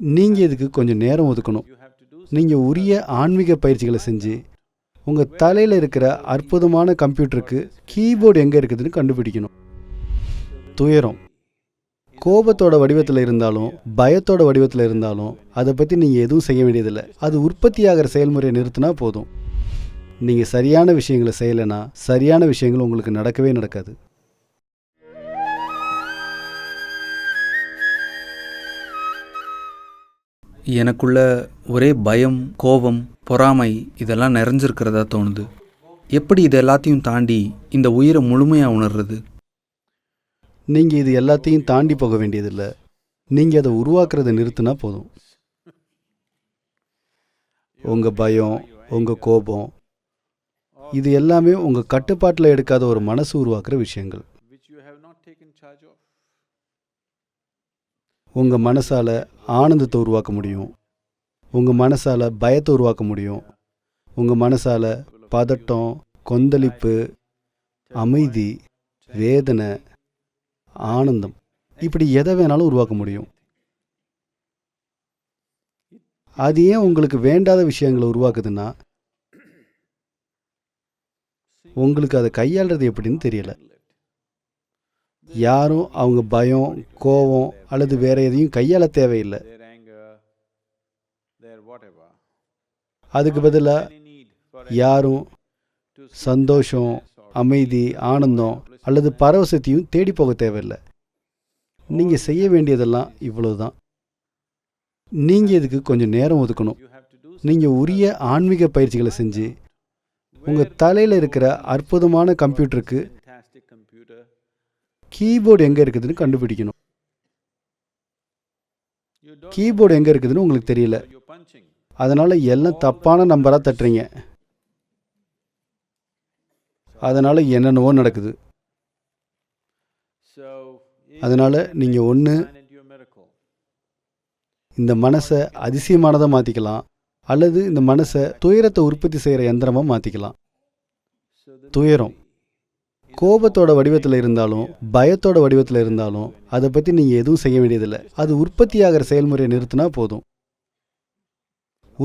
நீங்கள் இதுக்கு கொஞ்சம் நேரம் ஒதுக்கணும். நீங்கள் உரிய ஆன்மீக பயிற்சிகளை செஞ்சு உங்கள் தலையில் இருக்கிற அற்புதமான கம்ப்யூட்டருக்கு கீபோர்டு எங்கே இருக்குதுன்னு கண்டுபிடிக்கணும். துயரம். கோபத்தோட வடிவத்தில் இருந்தாலும் பயத்தோட வடிவத்தில் இருந்தாலும் அதை பற்றி நீங்கள் எதுவும் செய்ய வேண்டியதில்லை. அது உற்பத்தியாகிற செயல்முறையை நிறுத்தினா போதும். நீங்கள் சரியான விஷயங்களை செய்யலைன்னா சரியான விஷயங்கள் உங்களுக்கு நடக்கவே நடக்காது. எனக்குள்ள ஒரே பயம் கோபம் பொறாமை இதெல்லாம் நிறைஞ்சிருக்கிறதா தோணுது. எப்படி இது எல்லாத்தையும் தாண்டி இந்த உயிரை முழுமையாக உணர்றது? நீங்கள் இது எல்லாத்தையும் தாண்டி போக வேண்டியதில்லை. நீங்கள் அதை உருவாக்குறதை நிறுத்தினா போதும். உங்கள் பயம் உங்கள் கோபம் இது எல்லாமே உங்கள் கட்டுப்பாட்டில் எடுக்காத ஒரு மனசு உருவாக்குற விஷயங்கள். உங்கள் மனசால் ஆனந்தத்தை உருவாக்க முடியும். உங்கள் மனசால் பயத்தை உருவாக்க முடியும். உங்கள் மனசால் பதட்டம் கொந்தளிப்பு அமைதி வேதனை ஆனந்தம் இப்படி எதை வேணாலும் உருவாக்க முடியும். அது ஏன் உங்களுக்கு வேண்டாத விஷயங்களை உருவாக்குதுன்னா உங்களுக்கு அதை கையாளுறது எப்படின்னு தெரியலை. யாரும் அவங்க பயம் கோபம் அல்லது வேற எதையும் கையாள தேவையில்லை. அதுக்கு பதிலாக யாரும் சந்தோஷம் அமைதி ஆனந்தம் அல்லது பரவசத்தையும் தேடி போக தேவையில்லை. நீங்கள் செய்ய வேண்டியதெல்லாம் இவ்வளவுதான். நீங்கள் இதுக்கு கொஞ்சம் நேரம் ஒதுக்கணும். நீங்கள் உரிய ஆன்மீக பயிற்சிகளை செஞ்சு உங்கள் தலையில் இருக்கிற அற்புதமான கம்ப்யூட்டருக்கு. கீபோர்டு எங்கே இருக்குதுன்னு கண்டுபிடிக்கணும். கீபோர்டு எங்கே இருக்குதுன்னு உங்களுக்கு தெரியல. அதனால் எல்லாம் தப்பான நம்பராக தட்டுறீங்க? அதனால் என்னென்னவோ நடக்குது. அதனால் நீங்கள் ஒன்று இந்த மனசை அதிசயமானதாக மாற்றிக்கலாம் அல்லது இந்த மனசை துயரத்தை உற்பத்தி செய்கிற யந்திரமாக மாற்றிக்கலாம் துயரம். கோபத்தோட வடிவத்தில் இருந்தாலும் பயத்தோட வடிவத்தில் இருந்தாலும் அதை பற்றி நீங்கள் எதுவும் செய்ய வேண்டியதில்லை. அது உற்பத்தியாகிற செயல்முறையை நிறுத்தினா போதும்.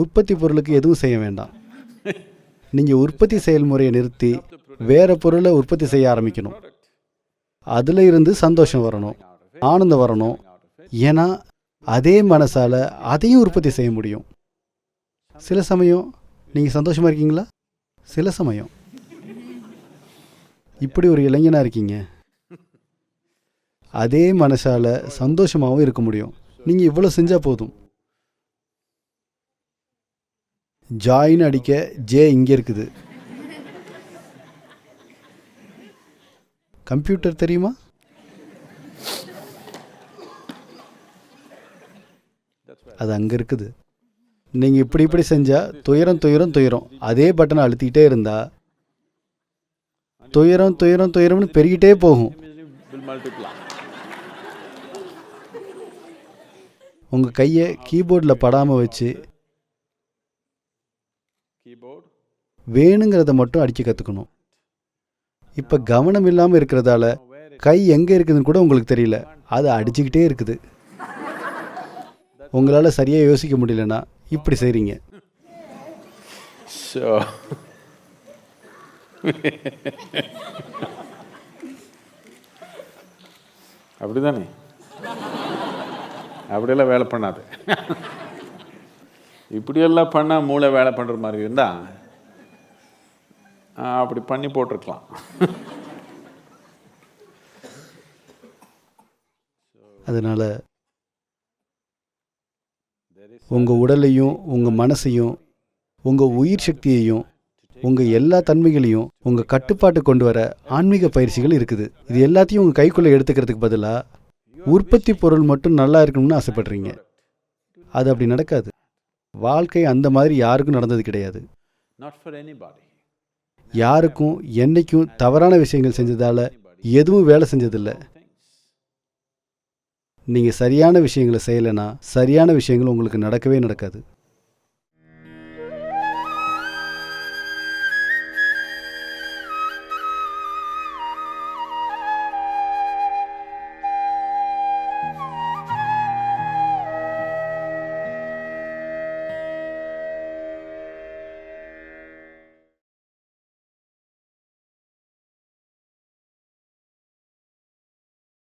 உற்பத்தி பொருளுக்கு எதுவும் செய்ய வேண்டாம். நீங்கள் உற்பத்தி செயல்முறையை நிறுத்தி வேற பொருளை உற்பத்தி செய்ய ஆரம்பிக்கணும். அதில் இருந்து சந்தோஷம் வரணும் ஆனந்தம் வரணும். ஏன்னா அதே மனசால் அதையும் உற்பத்தி செய்ய முடியும். சில சமயம் நீங்கள் சந்தோஷமாக இருக்கீங்களா? சில சமயம். இப்படி ஒரு இளைஞனாக இருக்கீங்க. அதே மனசால சந்தோஷமாகவும் இருக்க முடியும். நீங்கள் இவ்வளோ செஞ்சால் போதும். ஜாயின் அடிக்க ஜே இங்கே இருக்குது. கம்ப்யூட்டர் தெரியுமா? அது அங்கே இருக்குது. நீங்கள் இப்படி இப்படி செஞ்சால் துயரம் துயரம் துயரம். அதே பட்டனை அழுத்திக்கிட்டே இருந்தால் துயரம் துயரம் துயரம்னு பெருகிட்டே போகும். உங்கள் கையை கீபோர்டில் படாமல் வச்சு வேணுங்கிறத மட்டும் அடிக்க கற்றுக்கணும் இப்போ கவனம் இல்லாமல் இருக்கிறதால கை எங்கே இருக்குதுன்னு கூட உங்களுக்கு தெரியல. அது அடிச்சுக்கிட்டே இருக்குது. உங்களால் சரியாக யோசிக்க முடியலன்னா இப்படி செய்கிறீங்க அப்படிதானே? அப்படியெல்லாம் வேலை பண்ணாது. இப்படியெல்லாம் பண்ணால் மூளை வேலை பண்ணுற மாதிரி இருந்தா அப்படி பண்ணி போட்டிருக்கலாம். அதனால் உங்கள் உடலையும் உங்கள் மனசையும் உங்கள் உயிர் சக்தியையும் உங்கள் எல்லா தன்மைகளையும் உங்கள் கட்டுப்பாட்டு கொண்டு வர ஆன்மீக பயிற்சிகள் இருக்குது. இது எல்லாத்தையும் உங்கள் கைக்குள்ளே எடுத்துக்கிறதுக்கு பதிலாக உற்பத்தி பொருள் மட்டும் நல்லா இருக்கணும்னு ஆசைப்படுறீங்க. அது அப்படி நடக்காது. வாழ்க்கை அந்த மாதிரி யாருக்கும் நடந்தது கிடையாது. யாருக்கும் என்னைக்கும் தவறான விஷயங்கள் செஞ்சதால எதுவும் வேலை செஞ்சதில்லை. நீங்கள் சரியான விஷயங்களை செய்யலைன்னா சரியான விஷயங்கள் உங்களுக்கு நடக்கவே நடக்காது.